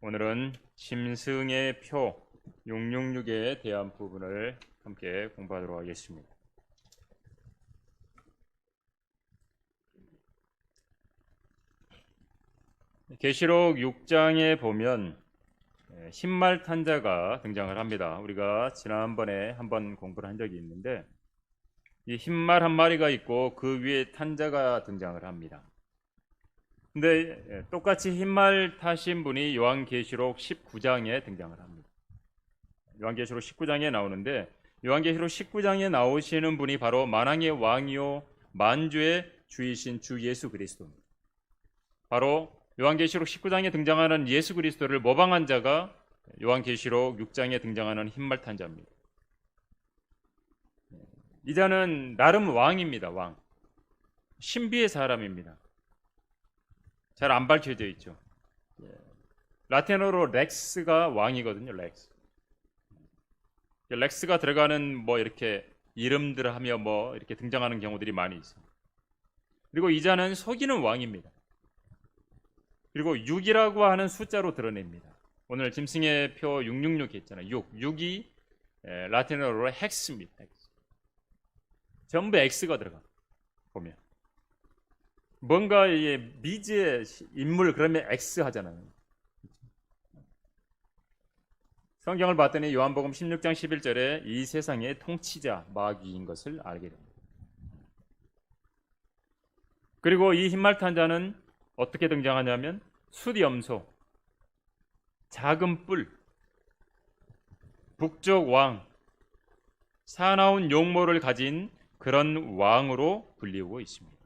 오늘은 짐승의 표 666에 대한 부분을 함께 공부하도록 하겠습니다. 계시록 6장에 보면 예, 흰말탄자가 등장을 합니다. 우리가 지난번에 한번 공부를 한 적이 있는데 이 흰말 한 마리가 있고 그 위에 탄자가 등장을 합니다. 근데 예, 똑같이 흰말 타신 분이 요한계시록 19장에 등장을 합니다. 요한계시록 19장에 나오는데 요한계시록 19장에 나오시는 분이 바로 만왕의 왕이요 만주의 주이신 주 예수 그리스도입니다. 바로 요한계시록 19장에 등장하는 예수 그리스도를 모방한 자가 요한계시록 6장에 등장하는 흰말 탄 자입니다. 이 자는 나름 왕입니다. 왕. 신비의 사람입니다. 잘 안 밝혀져 있죠. 라틴어로 렉스가 왕이거든요. 렉스. 렉스가 들어가는 뭐 이렇게 이름들 하며 뭐 이렇게 등장하는 경우들이 많이 있습니다. 그리고 이 자는 속이는 왕입니다. 그리고 6이라고 하는 숫자로 드러냅니다. 오늘 짐승의 표 666 했잖아요. 6. 6이 라틴어로 헥스입니다. 헥스. 전부 X가 들어가. 보면. 뭔가 미지의 인물 그러면 X 하잖아요. 성경을 봤더니 요한복음 16장 11절에 이 세상의 통치자 마귀인 것을 알게 됩니다. 그리고 이 흰말탄 자는 어떻게 등장하냐면 수염소, 작은 뿔, 북쪽 왕, 사나운 용모를 가진 그런 왕으로 불리고 있습니다.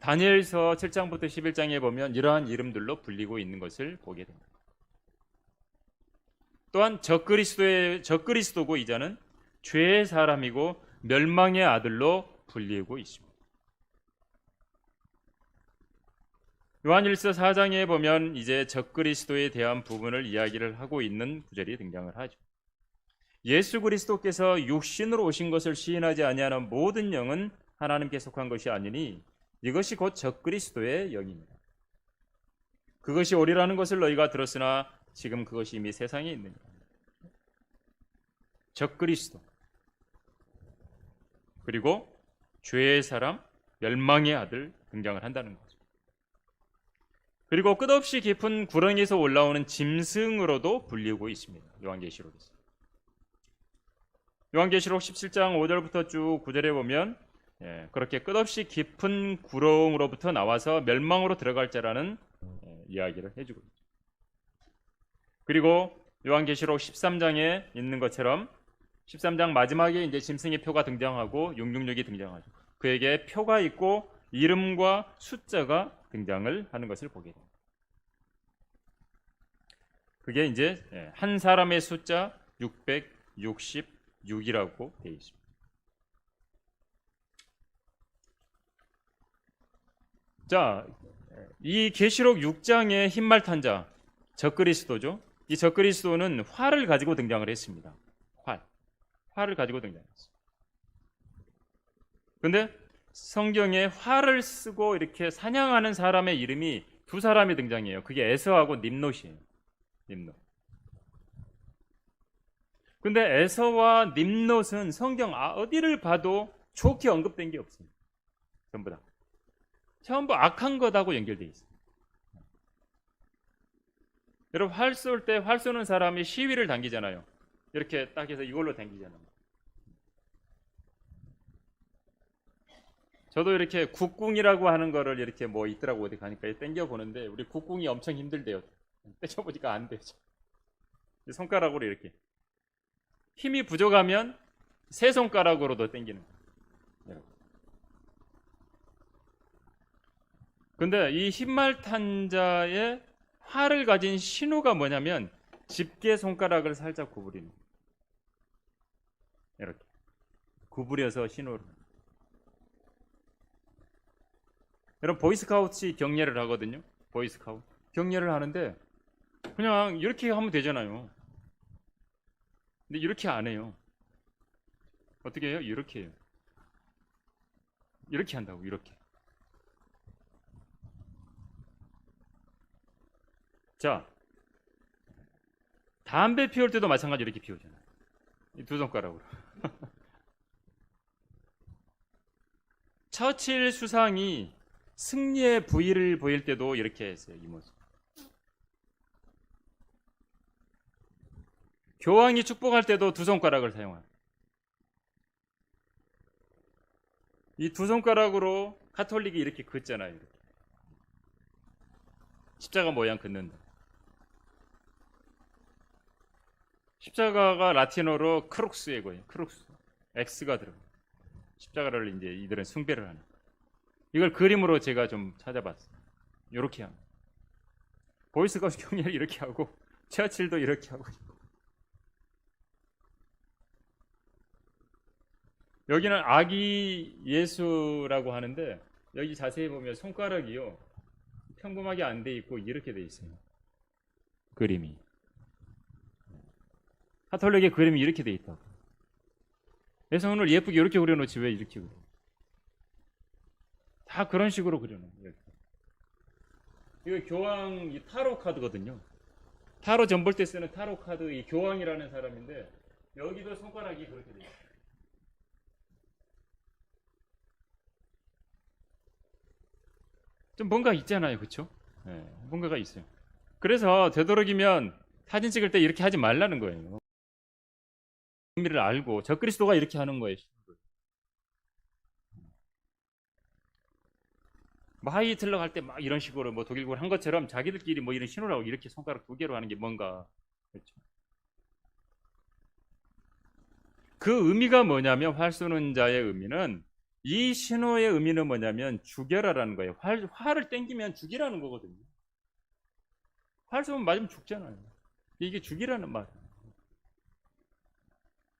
다니엘서 7장부터 11장에 보면 이러한 이름들로 불리고 있는 것을 보게 됩니다. 또한 적그리스도의 적그리스도고 이자는 죄의 사람이고 멸망의 아들로 불리고 있습니다. 요한일서 4장에 보면 이제 적그리스도에 대한 부분을 이야기를 하고 있는 구절이 등장을 하죠. 예수 그리스도께서 육신으로 오신 것을 시인하지 아니하는 모든 영은 하나님께 속한 것이 아니니 이것이 곧 적그리스도의 영입니다. 그것이 오리라는 것을 너희가 들었으나 지금 그것이 이미 세상에 있느니라. 적그리스도 그리고 죄의 사람, 멸망의 아들 등장을 한다는 거죠. 그리고 끝없이 깊은 구렁에서 올라오는 짐승으로도 불리고 있습니다. 요한계시록에서. 요한계시록 17장 5절부터 쭉 9절에 보면 예, 그렇게 끝없이 깊은 구렁으로부터 나와서 멸망으로 들어갈 자라는 예, 이야기를 해주고 있죠. 그리고 요한계시록 13장에 있는 것처럼 13장 마지막에 이제 짐승의 표가 등장하고 666이 등장하죠. 그에게 표가 있고 이름과 숫자가 등장을 하는 것을 보게 됩니다. 그게 이제 예, 한 사람의 숫자 666이라고 되어 있습니다. 자, 이 계시록 6장의 흰말 탄 자 적그리스도죠. 이 적그리스도는 활을 가지고 등장을 했습니다. 활. 활을 가지고 등장했어요. 근데 성경에 활을 쓰고 이렇게 사냥하는 사람의 이름이 두 사람이 등장해요. 그게 에서하고 님롯이에요. 님롯. 근데 에서와 님롯은 성경 아, 어디를 봐도 좋게 언급된 게 없습니다. 전부 다. 전부 악한 것하고 연결되어 있습니다. 여러분 활 쏠 때 활 쏘는 사람이 시위를 당기잖아요. 이렇게 딱 해서 이걸로 당기잖아요. 저도 이렇게 국궁이라고 하는 거를 이렇게 뭐 있더라고 어디 가니까 땡겨 보는데 우리 국궁이 엄청 힘들대요. 떼쳐 보니까 안 되죠. 손가락으로 이렇게 힘이 부족하면 세 손가락으로도 땡기는 거예요. 근데 이 흰말탄자의 활을 가진 신호가 뭐냐면 집게 손가락을 살짝 구부리는 이렇게 구부려서 신호를 여러분 보이스카우트 경례를 하거든요. 보이스카우트 경례를 하는데 그냥 이렇게 하면 되잖아요. 근데 이렇게 안 해요. 어떻게 해요? 이렇게 해요. 이렇게 한다고 이렇게. 자, 담배 피울 때도 마찬가지로 이렇게 피우잖아요. 이두 손가락으로. 처칠 수상이 승리의 부위를 보일 때도 이렇게 했어요. 이 모습. 교황이 축복할 때도 두 손가락을 사용합니다. 이두 손가락으로 카톨릭이 이렇게 긋잖아요. 이렇게. 십자가 모양 긋는다. 십자가가 라틴어로 크룩스의 거예요. 크룩스. X가 들어. 십자가를 이제 이들은 숭배를 하는. 이걸 그림으로 제가 좀 찾아봤어요. 이렇게 합니다. 보이스가우트 경례를 이렇게 하고 처칠도 이렇게 하고 여기는 아기 예수라고 하는데 여기 자세히 보면 손가락이요 평범하게 안 돼 있고 이렇게 돼 있어요. 그림이 카톨릭의 그림이 이렇게 돼 있다. 그래서 오늘 예쁘게 이렇게 그려놓지 왜 이렇게 그려? 다 그런 식으로 그려놓은 거예요. 이거 교황 이 타로 카드거든요. 타로 전볼 때 쓰는 타로 카드 이 교황이라는 사람인데 여기도 손가락이 그렇게 돼 있어요. 좀 뭔가 있잖아요, 그렇죠? 네, 뭔가가 있어요. 그래서 되도록이면 사진 찍을 때 이렇게 하지 말라는 거예요. 의미를 알고 저 그리스도가 이렇게 하는 거예요. 뭐 하이틀러 갈 때 막 이런 식으로 뭐 독일군 한 것처럼 자기들끼리 뭐 이런 신호라고 이렇게 손가락 두 개로 하는 게 뭔가 그렇죠. 그 의미가 뭐냐면 활 쏘는 자의 의미는 이 신호의 의미는 뭐냐면 죽여라라는 거예요. 활, 활을 땡기면 죽이라는 거거든요. 활 쏘면 맞으면 죽잖아요. 이게 죽이라는 말.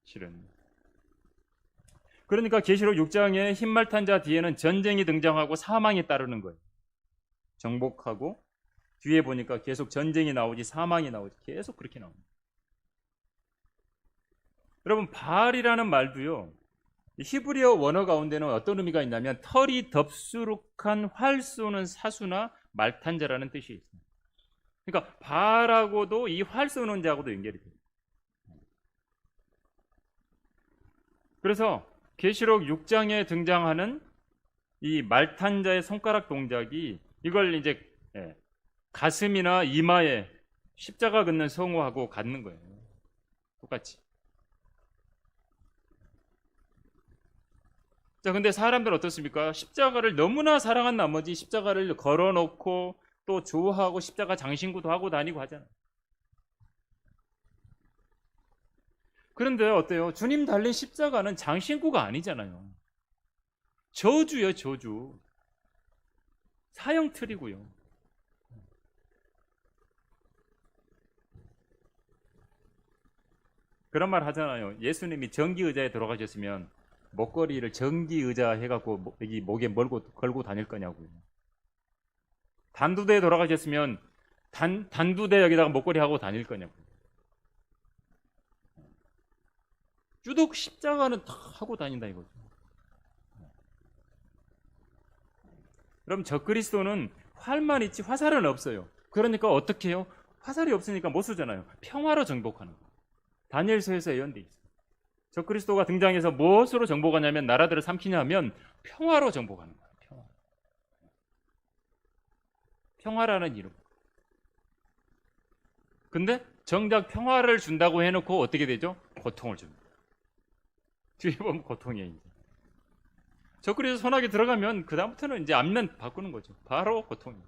실은. 그러니까 계시록 6장의 흰말탄 자 뒤에는 전쟁이 등장하고 사망이 따르는 거예요. 정복하고 뒤에 보니까 계속 전쟁이 나오지 사망이 나오지 계속 그렇게 나옵니다. 여러분 바알이라는 말도요. 히브리어 원어 가운데는 어떤 의미가 있냐면 털이 덥수룩한 활 쏘는 사수나 말탄자라는 뜻이 있습니다. 그러니까 바알하고도 이 활 쏘는 자하고도 연결이 돼요. 그래서 계시록 6장에 등장하는 이 말탄자의 손가락 동작이 이걸 이제 예, 가슴이나 이마에 십자가 긋는 성호하고 같는 거예요. 똑같이. 자, 근데 사람들 어떻습니까? 십자가를 너무나 사랑한 나머지 십자가를 걸어놓고 또 좋아하고 십자가 장신구도 하고 다니고 하잖아요. 그런데 어때요? 주님 달린 십자가는 장신구가 아니잖아요. 저주요, 저주. 사형틀이고요. 그런 말 하잖아요. 예수님이 전기 의자에 들어가셨으면 목걸이를 전기 의자 해갖고 여기 목에 멀고 걸고 다닐 거냐고요. 단두대에 돌아가셨으면 단, 단두대 여기다가 목걸이 하고 다닐 거냐고요. 유독 십자가는 다 하고 다닌다 이거죠. 그럼 저 그리스도는 활만 있지 화살은 없어요. 그러니까 어떻게 해요? 화살이 없으니까 못 쓰잖아요. 평화로 정복하는 거. 다니엘서에서 예언돼 있어요. 저 그리스도가 등장해서 무엇으로 정복하냐면 나라들을 삼키냐면 평화로 정복하는 거예요. 평화. 평화라는 이름. 근데 정작 평화를 준다고 해놓고 어떻게 되죠? 고통을 줍니다. 뒤에 보면 고통이에요. 이제. 저 그리스도 선하게 들어가면 그 다음부터는 이제 앞면 바꾸는 거죠. 바로 고통이에요.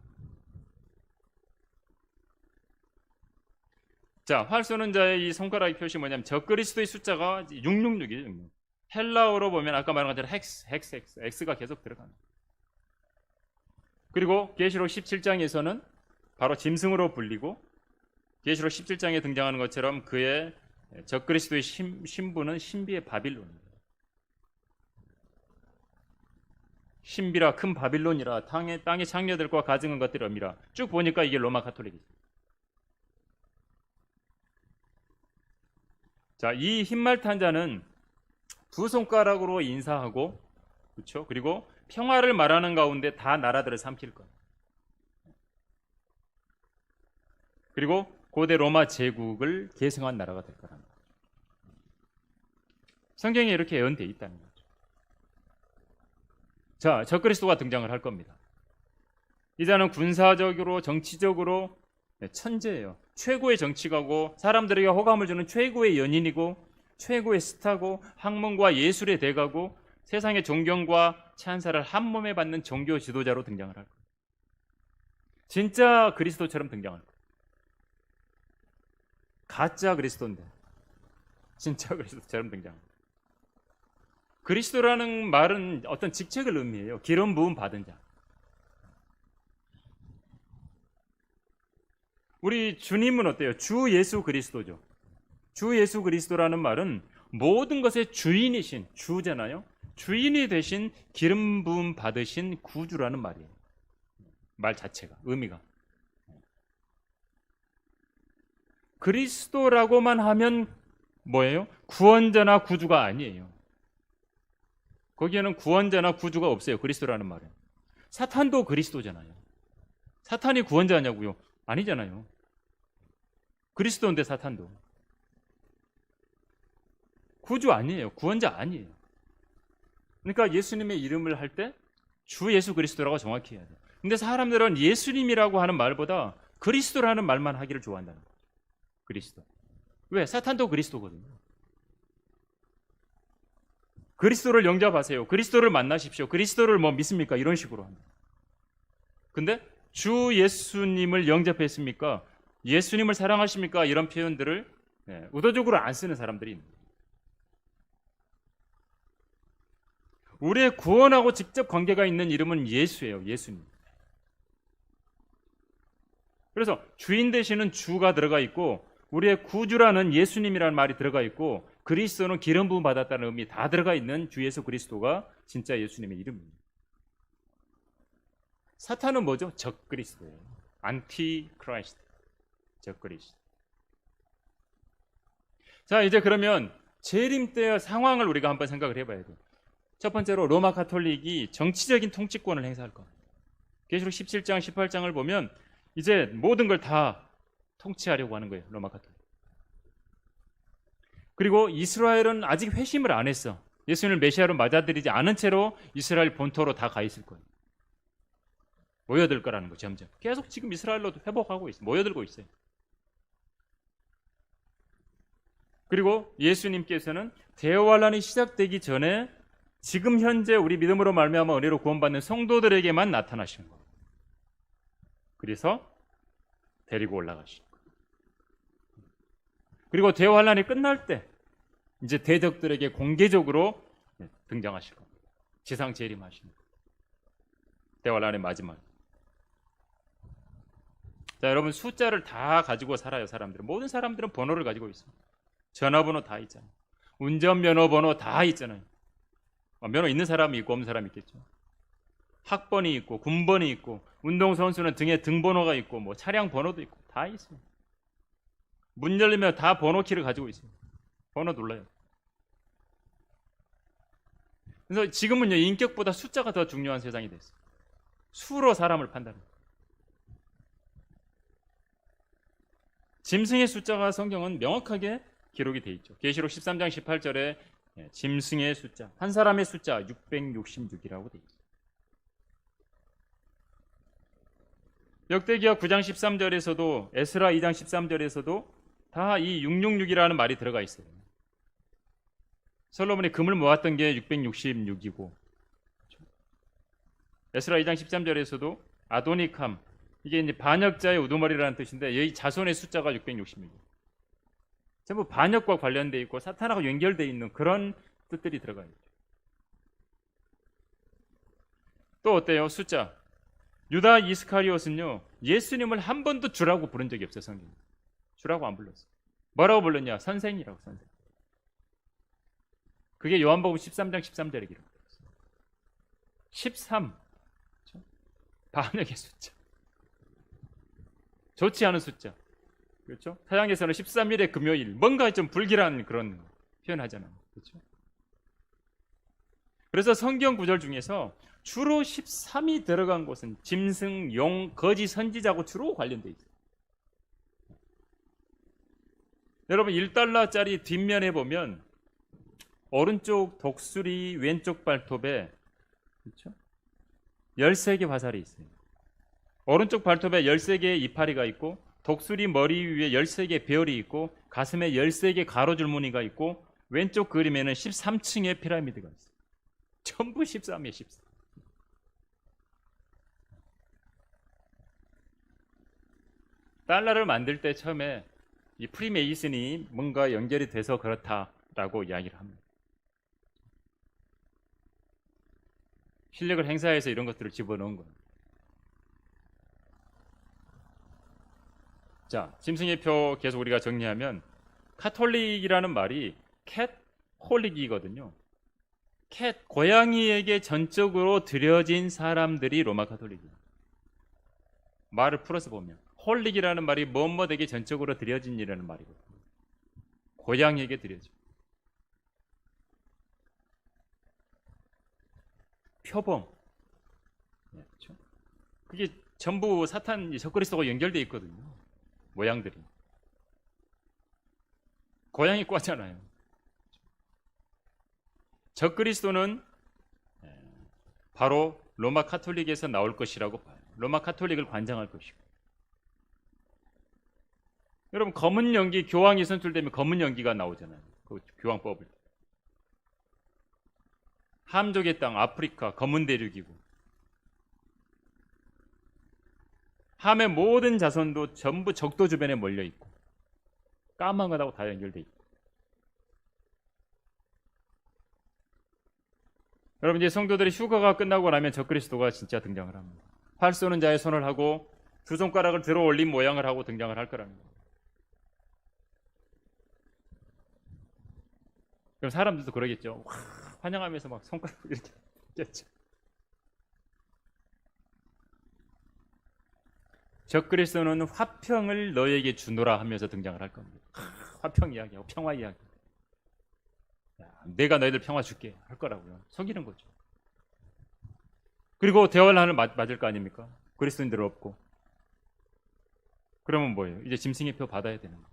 자, 활 쏘는 자의 이 손가락의 표시 뭐냐면 저 그리스도의 숫자가 666이에요. 666. 헬라어로 보면 아까 말한 것처럼 헥스, 헥스, 헥스, X가 계속 들어가는. 그리고 계시록 17장에서는 바로 짐승으로 불리고 계시록 17장에 등장하는 것처럼 그의 저 그리스도의 신, 신부는 신비의 바빌론입니다. 신비라 큰 바빌론이라 땅의 땅의 창녀들과 가증한 것들이 엄이라 쭉 보니까 이게 로마 가톨릭이죠. 자, 이 흰말탄 자는 두 손가락으로 인사하고 그렇죠? 그리고 평화를 말하는 가운데 다 나라들을 삼킬 거예요. 그리고 고대 로마 제국을 계승한 나라가 될 거죠. 성경에 이렇게 예언되어 있다는 거죠. 자, 적그리스도가 등장을 할 겁니다. 이 자는 군사적으로 정치적으로 네, 천재예요. 최고의 정치가고 사람들에게 호감을 주는 최고의 연인이고 최고의 스타고 학문과 예술의 대가고 세상의 존경과 찬사를 한 몸에 받는 종교 지도자로 등장을 할 거예요. 진짜 그리스도처럼 등장할 거예요. 가짜 그리스도인데 진짜 그리스도처럼 등장. 그리스도라는 말은 어떤 직책을 의미해요. 기름 부음 받은 자. 우리 주님은 어때요? 주 예수 그리스도죠. 주 예수 그리스도라는 말은 모든 것의 주인이신 주잖아요. 주인이 되신 기름 부음 받으신 구주라는 말이에요. 말 자체가 의미가. 그리스도라고만 하면 뭐예요? 구원자나 구주가 아니에요. 거기에는 구원자나 구주가 없어요. 그리스도라는 말은. 사탄도 그리스도잖아요. 사탄이 구원자냐고요? 아니잖아요. 그리스도인데 사탄도. 구주 아니에요. 구원자 아니에요. 그러니까 예수님의 이름을 할 때 주 예수 그리스도라고 정확히 해야 돼요. 근데 사람들은 예수님이라고 하는 말보다 그리스도라는 말만 하기를 좋아한다는 거죠. 그리스도. 왜? 사탄도 그리스도거든요. 그리스도를 영접하세요. 그리스도를 만나십시오. 그리스도를 뭐 믿습니까? 이런 식으로 합니다. 근데 주 예수님을 영접했습니까? 예수님을 사랑하십니까? 이런 표현들을 네, 의도적으로 안 쓰는 사람들이 있는. 우리의 구원하고 직접 관계가 있는 이름은 예수예요. 예수님. 그래서 주인 되시는 주가 들어가 있고 우리의 구주라는 예수님이라는 말이 들어가 있고 그리스도는 기름 부음 받았다는 의미 다 들어가 있는 주 예수 그리스도가 진짜 예수님의 이름입니다. 사탄은 뭐죠? 적 그리스도예요. 안티 크라이스트. 적 그리스도. 자, 이제 그러면 재림 때의 상황을 우리가 한번 생각을 해 봐야 돼요. 첫 번째로 로마 카톨릭이 정치적인 통치권을 행사할 겁니다. 계시록 17장, 18장을 보면 이제 모든 걸 다 통치하려고 하는 거예요. 로마 카톨릭. 그리고 이스라엘은 아직 회심을 안 했어. 예수님을 메시아로 맞아들이지 않은 채로 이스라엘 본토로 다 가 있을 거예요. 모여들 거라는 거 점점. 계속 지금 이스라엘로도 회복하고 있어요. 모여들고 있어요. 그리고 예수님께서는 대환란이 시작되기 전에 지금 현재 우리 믿음으로 말미암아 은혜로 구원받는 성도들에게만 나타나시는 거예요. 그래서 데리고 올라가시는 거예요. 그리고 대환란이 끝날 때 이제 대적들에게 공개적으로 겁니다. 지상 재림하시는. 대환란의 마지막. 자, 여러분 숫자를 다 가지고 살아요, 사람들은. 모든 사람들은 번호를 가지고 있어요. 전화번호 다 있잖아요. 운전면허 번호 다 있잖아요. 어, 면허 있는 사람이 있고 없는 사람이 있겠죠. 학번이 있고 군번이 있고 운동선수는 등에 등번호가 있고 뭐 차량 번호도 있고 다 있어요. 문 열리면 다 번호키를 가지고 있어요. 번호 눌러요. 그래서 지금은요 인격보다 숫자가 더 중요한 세상이 됐어요. 수로 사람을 판단해요. 짐승의 숫자가 성경은 명확하게 기록이 돼 있죠. 계시록 13장 18절에 짐승의 숫자, 한 사람의 숫자 666이라고 돼 있어요. 역대기하 9장 13절에서도 에스라 2장 13절에서도 다 이 666이라는 말이 들어가 있어요. 솔로몬이 금을 모았던 게 666이고 에스라 2장 13절에서도 아도니캄 이게 이제 반역자의 우두머리라는 뜻인데 여기 자손의 숫자가 666. 전부 반역과 관련돼 있고 사탄하고 연결돼 있는 그런 뜻들이 들어가 있죠. 또 어때요? 숫자. 유다 이스카리옷은요 예수님을 한 번도 주라고 부른 적이 없어요 성경. 주라고 안 불렀어. 뭐라고 불렀냐? 선생이라고 선생. 그게 요한복음 13장 13절에 기록되어 있어요. 13. 그렇죠? 반역의 숫자. 좋지 않은 숫자. 그렇죠? 서양에서는 13일의 금요일, 뭔가 좀 불길한 그런 표현 하잖아요. 그렇죠? 그래서 성경 구절 중에서 주로 13이 들어간 곳은 짐승, 용, 거지 선지자고 주로 관련돼 있어요. 여러분 1달러짜리 뒷면에 보면 오른쪽 독수리 왼쪽 발톱에 그렇죠? 13개 화살이 있어요. 오른쪽 발톱에 13개의 이파리가 있고 독수리 머리 위에 13개 배열이 있고 가슴에 13개 가로줄 무늬가 있고 왼쪽 그림에는 13층의 피라미드가 있어요. 전부 13이에요, 13. 달러를 만들 때 처음에 이 프리메이슨이 뭔가 연결이 돼서 그렇다라고 이야기를 합니다. 실력을 행사해서 이런 것들을 집어넣은 거예요. 자, 짐승의 표 계속 우리가 정리하면 카톨릭이라는 말이 캣 홀릭이거든요. 캣 고양이에게 전적으로 드려진 사람들이 로마 카톨릭이에요. 말을 풀어서 보면 홀릭이라는 말이 뭐뭐에게 전적으로 드려진이라는 말이거든요. 고양이에게 드려져. 표범. 네, 그렇죠? 그게 전부 사탄 적그리스도가 연결돼 있거든요. 모양들이. 고양이 꽈잖아요. 적그리스도는 예, 바로 로마 카톨릭에서 나올 것이라고 봐요. 로마 카톨릭을 관장할 것이고. 여러분 검은 연기 교황이 선출되면 검은 연기가 나오잖아요. 그 교황법을. 함족의 땅 아프리카 검은 대륙이고 함의 모든 자손도 전부 적도 주변에 몰려 있고 까만 것하고 다 연결돼 있고 여러분 이제 성도들이 휴가가 끝나고 나면 적그리스도가 진짜 등장을 합니다. 활 쏘는 자의 손을 하고 두 손가락을 들어 올린 모양을 하고 등장을 할 거랍니다. 그럼 사람들도 그러겠죠. 와, 환영하면서 막 손가락 이렇게 꼈죠. 적그리스도는 화평을 너에게 주노라 하면서 등장을 할 겁니다. 하, 화평 이야기하고 평화 이야기. 야, 내가 너희들 평화 줄게 할 거라고요. 속이는 거죠. 그리고 대환란을 맞, 맞을 거 아닙니까? 그리스도인들 없고. 그러면 뭐예요? 이제 짐승의 표 받아야 되는 거예요.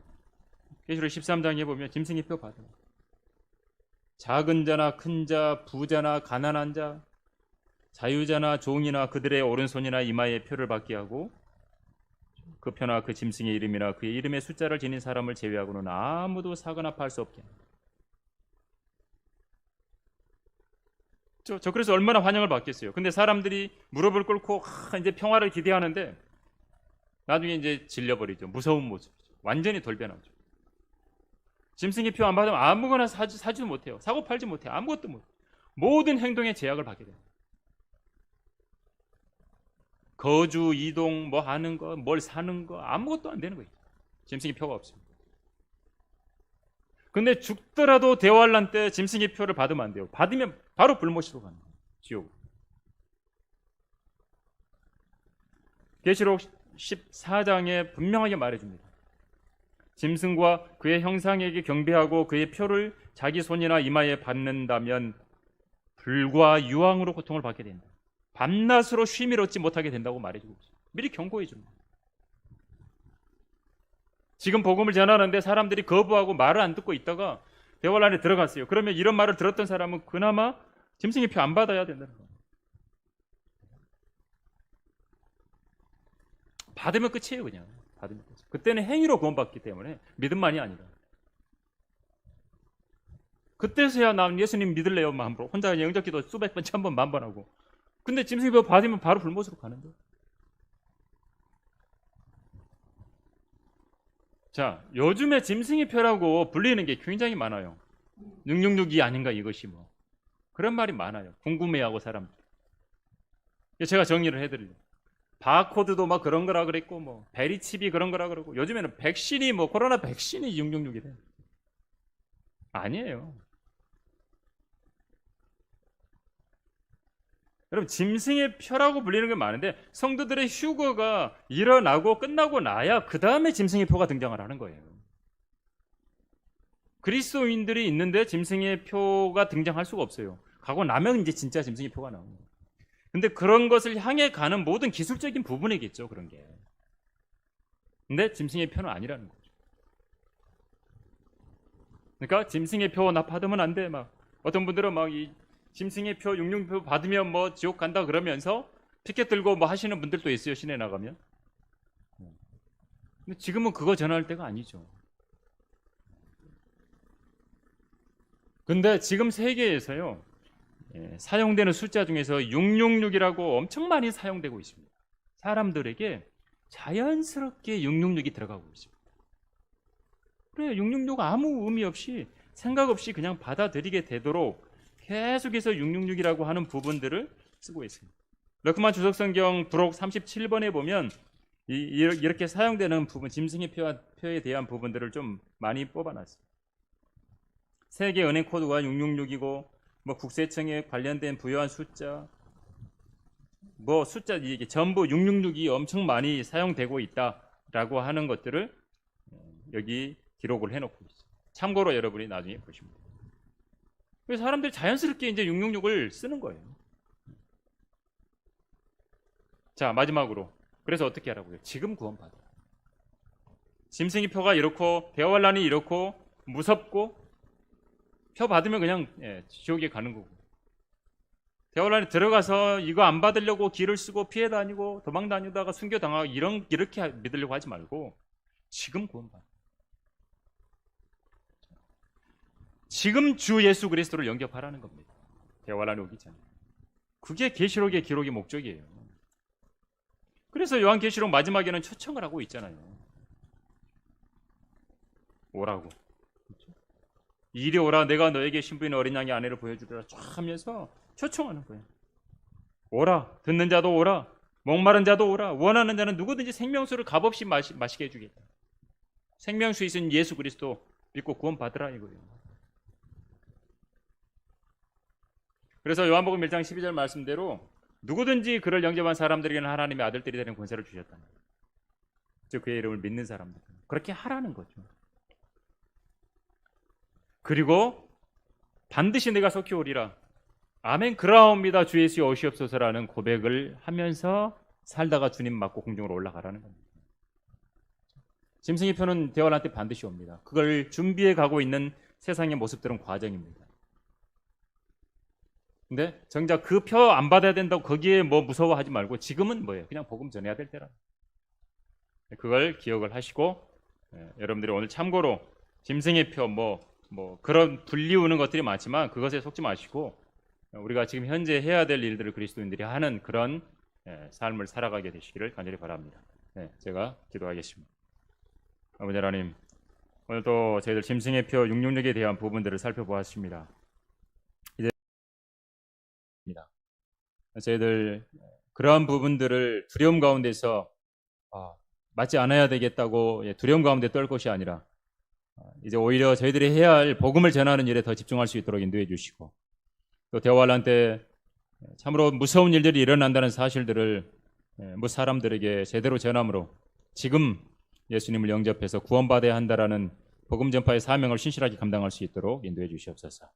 계시록 13장에 보면 짐승의 표 받아요. 작은 자나 큰 자, 부자나 가난한 자, 자유자나 종이나 그들의 오른손이나 이마에 표를 받게 하고 그 표나 그 짐승의 이름이나 그의 이름의 숫자를 지닌 사람을 제외하고는 아무도 사거나 팔 수 없게. 저, 저 그래서 얼마나 환영을 받겠어요. 근데 사람들이 무릎을 꿇고 하, 이제 평화를 기대하는데 나중에 이제 질려버리죠. 무서운 모습. 완전히 돌변하죠. 짐승의 표안 받으면 아무거나 사지, 사지도 못해요. 사고 팔지 못해요. 아무것도 못. 모든 행동에 제약을 받게 돼요. 거주, 이동, 뭐 하는 거, 뭘 사는 거 아무것도 안 되는 거예요. 짐승의 표가 없습니다. 근데 죽더라도 대환란 때 짐승의 표를 받으면 안 돼요. 받으면 바로 불못으로 가는 거예요. 지옥. 계시록 14장에 분명하게 말해줍니다. 짐승과 그의 형상에게 경배하고 그의 표를 자기 손이나 이마에 받는다면 불과 유황으로 고통을 받게 된다. 밤낮으로 쉼을 얻지 못하게 된다고 말해주고 있어요. 미리 경고해 줍니다. 지금 복음을 전하는데 사람들이 거부하고 말을 안 듣고 있다가 대화 안에 들어갔어요. 그러면 이런 말을 들었던 사람은 그나마 짐승의 표 안 받아야 된다는 거예요. 받으면 끝이에요, 그냥. 받으면 끝. 그때는 행위로 구원받기 때문에 믿음만이 아니라. 그때서야 난 예수님 믿을래요, 마음으로. 혼자 영접기도 수백 번, 천 번, 만 번 하고. 근데 짐승의 표 받으면 바로 불못으로 가는데. 자, 요즘에 짐승의 표라고 불리는 게 굉장히 많아요. 666이 아닌가 이것이 뭐. 그런 말이 많아요. 궁금해하고 사람들. 제가 정리를 해드릴게요. 바코드도 막 그런 거라 그랬고 뭐 베리칩이 그런 거라 그러고 요즘에는 백신이 뭐 코로나 백신이 666이래. 아니에요. 여러분 짐승의 표라고 불리는 게 많은데 성도들의 휴거가 일어나고 끝나고 나야 그 다음에 짐승의 표가 등장을 하는 거예요. 그리스도인들이 있는데 짐승의 표가 등장할 수가 없어요. 가고 나면 이제 진짜 짐승의 표가 거예요. 근데 그런 것을 향해 가는 모든 기술적인 부분이겠죠, 그런 게. 근데 짐승의 표는 아니라는 거죠. 그러니까 짐승의 표 나 받으면 안 돼. 막 어떤 분들은 막 이 짐승의 표, 육룡표 받으면 뭐 지옥 간다 그러면서 피켓 들고 뭐 하시는 분들도 있어요. 시내 나가면. 근데 지금은 그거 전할 때가 아니죠. 근데 지금 세계에서요. 예, 사용되는 숫자 중에서 666이라고 엄청 많이 사용되고 있습니다. 사람들에게 자연스럽게 666이 들어가고 있습니다. 그래, 666 아무 의미 없이 생각 없이 그냥 받아들이게 되도록 계속해서 666이라고 하는 부분들을 쓰고 있습니다. 러크만 주석성경 부록 37번에 보면 이렇게 사용되는 부분, 짐승의 표에 대한 부분들을 좀 많이 뽑아놨어요. 세계 은행 코드가 666이고 뭐 국세청에 관련된 부여한 숫자 뭐 숫자 이게 전부 666이 엄청 많이 사용되고 있다라고 하는 것들을 어, 여기 기록을 해놓고 있어요. 참고로 여러분이 나중에 보시면 돼요. 그래서 사람들이 자연스럽게 이제 666을 쓰는 거예요. 자 마지막으로 그래서 어떻게 하라고요? 지금 구원받아. 짐승이 표가 이렇고 대화란이 이렇고 무섭고 표 받으면 그냥 예, 지옥에 가는 거고. 대화란에 들어가서 이거 안 받으려고 길을 쓰고 피해 다니고 도망 다니다가 순교 당하고 이런 이렇게 믿으려고 하지 말고 지금 구원받아. 지금 주 예수 그리스도를 영접하라는 겁니다. 대화란에 오기 전에. 그게 계시록의 기록의 목적이에요. 그래서 요한 계시록 마지막에는 초청을 하고 있잖아요. 오라고. 이리 오라 내가 너에게 신부인 어린 양의 아내를 보여주리라 쫙 하면서 초청하는 거예요. 오라 듣는 자도 오라 목마른 자도 오라 원하는 자는 누구든지 생명수를 값없이 마시, 마시게 해주겠다. 생명수 있은 예수 그리스도 믿고 구원 받으라 이거예요. 그래서 요한복음 1장 12절 말씀대로 누구든지 그를 영접한 사람들에게는 하나님의 아들들이 되는 권세를 주셨다. 즉 그의 이름을 믿는 사람들 그렇게 하라는 거죠. 그리고 반드시 내가 속히 오리라. 아멘 그라옵니다. 주 예수 오시옵소서라는 고백을 하면서 살다가 주님 맞고 공중으로 올라가라는 겁니다. 짐승의 표는 대화한테 반드시 옵니다. 그걸 준비해 가고 있는 세상의 모습들은 과정입니다. 근데 정작 그 표 안 받아야 된다고 거기에 뭐 무서워하지 말고 지금은 뭐예요? 그냥 복음 전해야 될 때라. 그걸 기억을 하시고 예, 여러분들이 오늘 참고로 짐승의 표 뭐 뭐 그런 불리우는 것들이 많지만 그것에 속지 마시고 우리가 지금 현재 해야 될 일들을 그리스도인들이 하는 그런 예, 삶을 살아가게 되시기를 간절히 바랍니다. 네, 제가 기도하겠습니다. 아버지 하나님, 오늘도 저희들 짐승의 표 666에 대한 부분들을 살펴보았습니다. 이제 저희들 그러한 부분들을 두려움 가운데서 아, 맞지 않아야 되겠다고 예, 두려움 가운데 떨 것이 아니라 아, 이제 오히려 저희들이 해야 할 복음을 전하는 일에 더 집중할 수 있도록 인도해 주시고 또 대화란 때 참으로 무서운 일들이 일어난다는 사실들을 예, 무 사람들에게 제대로 전함으로 지금 예수님을 영접해서 구원받아야 한다라는 복음 전파의 사명을 신실하게 감당할 수 있도록 인도해 주시옵소서.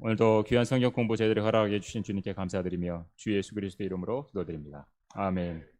오늘도 귀한 성경 공부 저희들이 허락해 주신 주님께 감사드리며 주 예수 그리스도 이름으로 기도드립니다. 아멘.